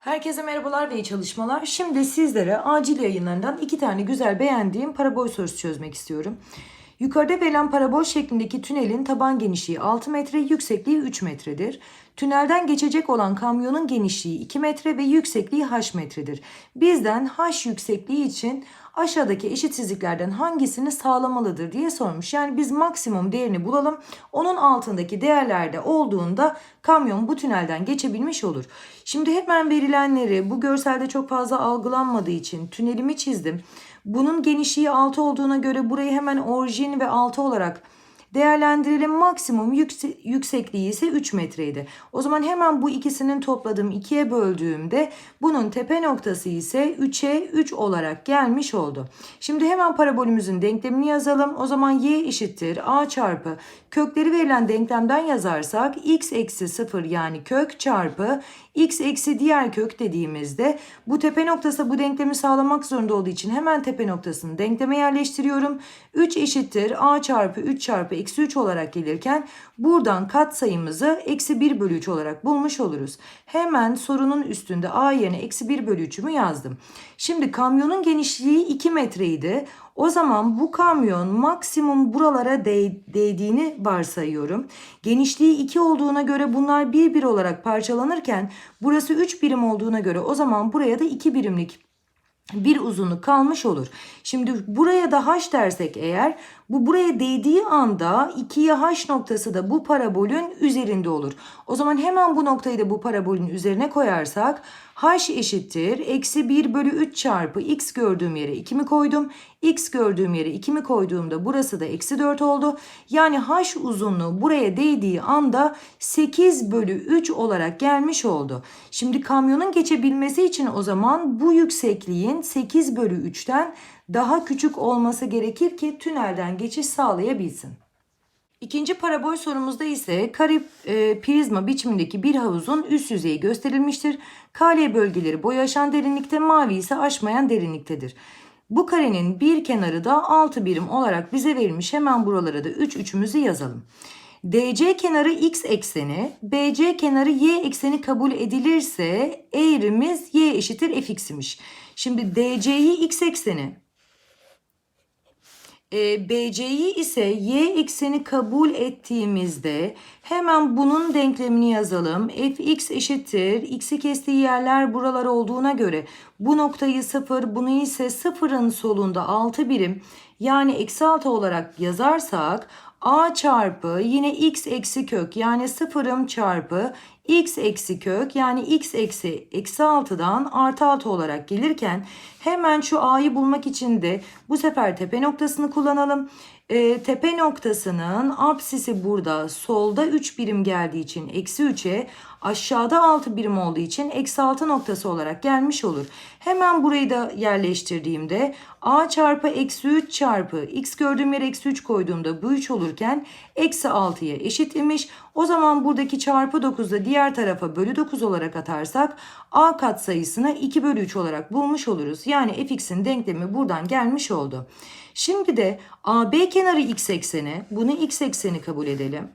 Herkese merhabalar ve iyi çalışmalar. Şimdi sizlere acil yayınlarından iki tane güzel beğendiğim parabol sorusu çözmek istiyorum. Yukarıda verilen parabol şeklindeki tünelin taban genişliği 6 metre, yüksekliği 3 metredir. Tünelden geçecek olan kamyonun genişliği 2 metre ve yüksekliği h metredir. Bizden h yüksekliği için aşağıdaki eşitsizliklerden hangisini sağlamalıdır diye sormuş. Yani biz maksimum değerini bulalım. Onun altındaki değerlerde olduğunda kamyon bu tünelden geçebilmiş olur. Şimdi hemen verilenleri bu görselde çok fazla algılanmadığı için tünelimi çizdim. Bunun genişliği 6 olduğuna göre burayı hemen orijin ve 6 olarak değerlendirelim. Maksimum yükse- yüksekliği ise 3 metreydi. O zaman hemen bu ikisinin topladığım ikiye böldüğümde bunun tepe noktası ise 3'e 3 olarak gelmiş oldu. Şimdi hemen parabolümüzün denklemini yazalım. O zaman y eşittir a çarpı kökleri verilen denklemden yazarsak x eksi 0 yani kök çarpı x eksi diğer kök dediğimizde bu tepe noktası bu denklemi sağlamak zorunda olduğu için hemen tepe noktasını denkleme yerleştiriyorum. 3 eşittir a çarpı 3 çarpı eksi 3 olarak gelirken buradan kat sayımızı eksi 1 bölü 3 olarak bulmuş oluruz. Hemen sorunun üstünde a yerine eksi 1 bölü 3'ümü yazdım. Şimdi kamyonun genişliği 2 metreydi. O zaman bu kamyon maksimum buralara değ- değdiğini varsayıyorum. Genişliği 2 olduğuna göre bunlar bir bir olarak parçalanırken burası 3 birim olduğuna göre o zaman buraya da 2 birimlik bir uzunluk kalmış olur. Şimdi buraya da h dersek eğer bu buraya değdiği anda 2'ye h noktası da bu parabolün üzerinde olur. O zaman hemen bu noktayı da bu parabolün üzerine koyarsak h eşittir eksi 1 bölü 3 çarpı x gördüğüm yere 2 mi koydum? x gördüğüm yere 2 mi koyduğumda burası da eksi 4 oldu. Yani h uzunluğu buraya değdiği anda 8 bölü 3 olarak gelmiş oldu. Şimdi kamyonun geçebilmesi için o zaman bu yüksekliğin 8 bölü 3'ten daha küçük olması gerekir ki tünelden geçiş sağlayabilsin. İkinci parabol sorumuzda ise kare e, prizma biçimindeki bir havuzun üst yüzeyi gösterilmiştir. Kale bölgeleri boyu aşan derinlikte, mavi ise aşmayan derinliktedir. Bu karenin bir kenarı da 6 birim olarak bize verilmiş. Hemen buralara da 3 üçümüzü yazalım. DC kenarı x ekseni, BC kenarı y ekseni kabul edilirse eğrimiz y eşittir fx imiş. Şimdi DC'yi x ekseni, e, BC'yi ise y ekseni kabul ettiğimizde hemen bunun denklemini yazalım. fx eşittir. x'i kestiği yerler buralar olduğuna göre bu noktayı 0 bunu ise 0'ın solunda 6 birim yani eksi 6 olarak yazarsak a çarpı yine x eksi kök yani sıfırım çarpı x eksi kök yani x eksi eksi 6'dan artı 6 olarak gelirken hemen şu a'yı bulmak için de bu sefer tepe noktasını kullanalım. Ee, tepe noktasının apsisi burada solda 3 birim geldiği için eksi 3'e aşağıda 6 birim olduğu için eksi 6 noktası olarak gelmiş olur. Hemen burayı da yerleştirdiğimde a çarpı eksi 3 çarpı x gördüğüm yere eksi 3 koyduğumda bu 3 olurken eksi 6'ya eşit imiş. O zaman buradaki çarpı 9'da diğer tarafa bölü 9 olarak atarsak a katsayısını 2 bölü 3 olarak bulmuş oluruz. Yani fx'in denklemi buradan gelmiş oldu. Şimdi de AB kenarı x ekseni, bunu x ekseni kabul edelim.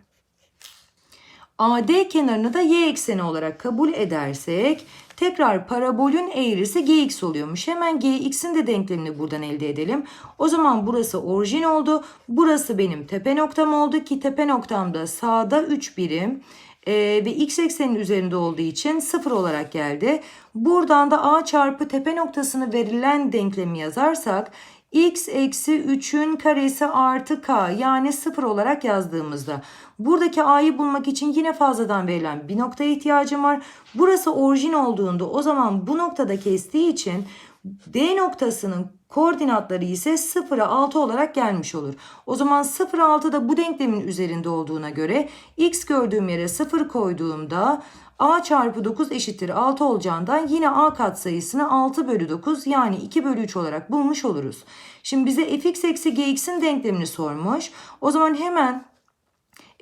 AD kenarını da y ekseni olarak kabul edersek tekrar parabolün eğrisi gx oluyormuş. Hemen gx'in de denklemini buradan elde edelim. O zaman burası orijin oldu. Burası benim tepe noktam oldu ki tepe noktamda sağda 3 birim e, ve x eksenin üzerinde olduğu için 0 olarak geldi. Buradan da a çarpı tepe noktasını verilen denklemi yazarsak x eksi 3'ün karesi artı k yani 0 olarak yazdığımızda buradaki a'yı bulmak için yine fazladan verilen bir noktaya ihtiyacım var. Burası orijin olduğunda o zaman bu noktada kestiği için D noktasının koordinatları ise 0'a 6 olarak gelmiş olur. O zaman 0 6 da bu denklemin üzerinde olduğuna göre x gördüğüm yere 0 koyduğumda a çarpı 9 eşittir 6 olacağından yine a katsayısını 6 bölü 9 yani 2 bölü 3 olarak bulmuş oluruz. Şimdi bize fx eksi gx'in denklemini sormuş. O zaman hemen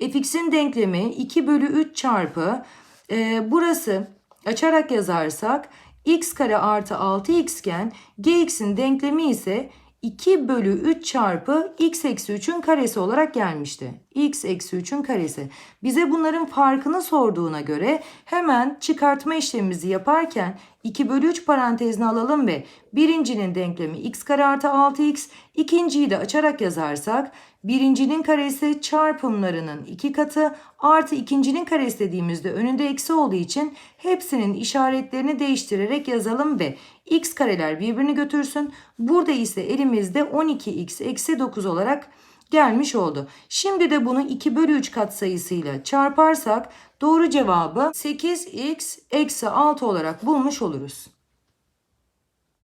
fx'in denklemi 2 bölü 3 çarpı e, burası açarak yazarsak x kare artı 6x iken gx'in denklemi ise 2 bölü 3 çarpı x eksi 3'ün karesi olarak gelmişti. x eksi 3'ün karesi. Bize bunların farkını sorduğuna göre hemen çıkartma işlemimizi yaparken 2 bölü 3 parantezine alalım ve birincinin denklemi x kare artı 6x. ikinciyi de açarak yazarsak birincinin karesi çarpımlarının iki katı artı ikincinin karesi dediğimizde önünde eksi olduğu için hepsinin işaretlerini değiştirerek yazalım ve x kareler birbirini götürsün. Burada ise elimizde 12x eksi 9 olarak gelmiş oldu. Şimdi de bunu 2 bölü 3 katsayısıyla çarparsak doğru cevabı 8x eksi 6 olarak bulmuş oluruz.